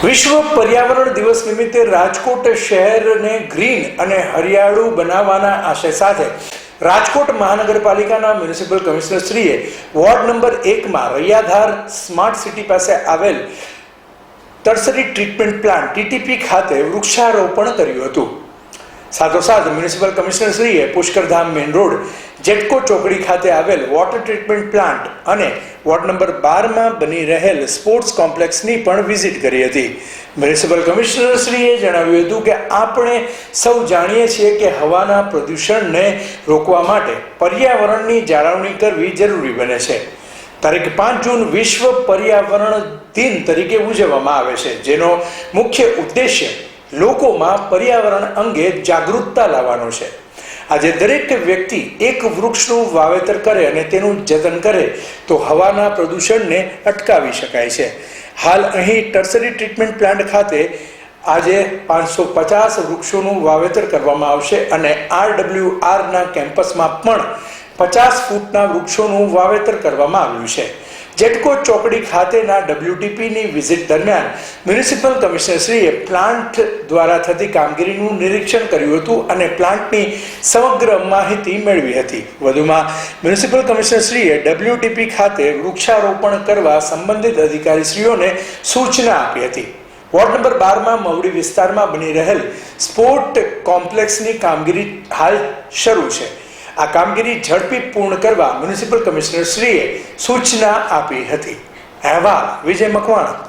વિશ્વ પર્યાવરણ દિવસ નિમિત્તે રાજકોટ શહેરને ગ્રીન અને હરિયાળું બનાવવાના આશય સાથે રાજકોટ મહાનગરપાલિકાના મ્યુનિસિપલ કમિશનરશ્રીએ વોર્ડ નંબર એકમાં રૈયાધાર સ્માર્ટ સિટી પાસે આવેલ તરસરી ટ્રીટમેન્ટ પ્લાન્ટ, ટીટીપી ખાતે વૃક્ષારોપણ કર્યું હતું. સાથોસાથ મ્યુનિસિપલ કમિશનરશ્રીએ પુષ્કરધામ મેઇન રોડ, જેટકો ચોકડી ખાતે આવેલ વોટર ટ્રીટમેન્ટ પ્લાન્ટ અને વોર્ડ નંબર બારમાં બની રહેલ સ્પોર્ટ્સ કોમ્પ્લેક્સની પણ વિઝિટ કરી હતી. મ્યુનિસિપલ કમિશનરશ્રીએ જણાવ્યું હતું કે આપણે સૌ જાણીએ છીએ કે હવાના પ્રદૂષણને રોકવા માટે પર્યાવરણની જાળવણી કરવી જરૂરી બને છે. તારીખ પાંચ જૂન વિશ્વ પર્યાવરણ દિન તરીકે ઉજવવામાં આવે છે, જેનો મુખ્ય ઉદ્દેશ્ય લોકોમાં પર્યાવરણ અંગે જાગૃતતા લાવવાનો છે. આજે દરેક વ્યક્તિ એક વૃક્ષનું વાવેતર કરે અને તેનું જતન કરે, તો હવાના પ્રદૂષણને અટકાવી શકાય છે. હાલ અહીં ટર્સરી ટ્રીટમેન્ટ પ્લાન્ટ ખાતે આજે પાંચસો પચાસ વૃક્ષોનું વાવેતર કરવામાં આવશે અને આરડબ્લ્યુ આરના કેમ્પસમાં પણ પચાસ ફૂટના વૃક્ષોનું વાવેતર કરવામાં આવ્યું છે. જેટકો ચોકડી ખાતેના ડબ્લ્યુટીપીની વિઝિટ દરમિયાન મ્યુનિસિપલ કમિશનરશ્રીએ પ્લાન્ટ દ્વારા થતી કામગીરીનું નિરીક્ષણ કર્યું હતું અને પ્લાન્ટની સમગ્ર માહિતી મેળવી હતી. વધુમાં, મ્યુનિસિપલ કમિશનરશ્રીએ ડબ્લ્યુટીપી ખાતે વૃક્ષારોપણ કરવા સંબંધિત અધિકારીશ્રીઓને સૂચના આપી હતી. વોર્ડ નંબર બારમાં મવડી વિસ્તારમાં બની રહેલ સ્પોર્ટ કોમ્પ્લેક્સની કામગીરી હાલ શરૂ છે. આ કામગીરી ઝડપી પૂર્ણ કરવા મ્યુનિસિપલ કમિશનર શ્રીએ સૂચના આપી હતી. અહેવાલ વિજય મકવાણા.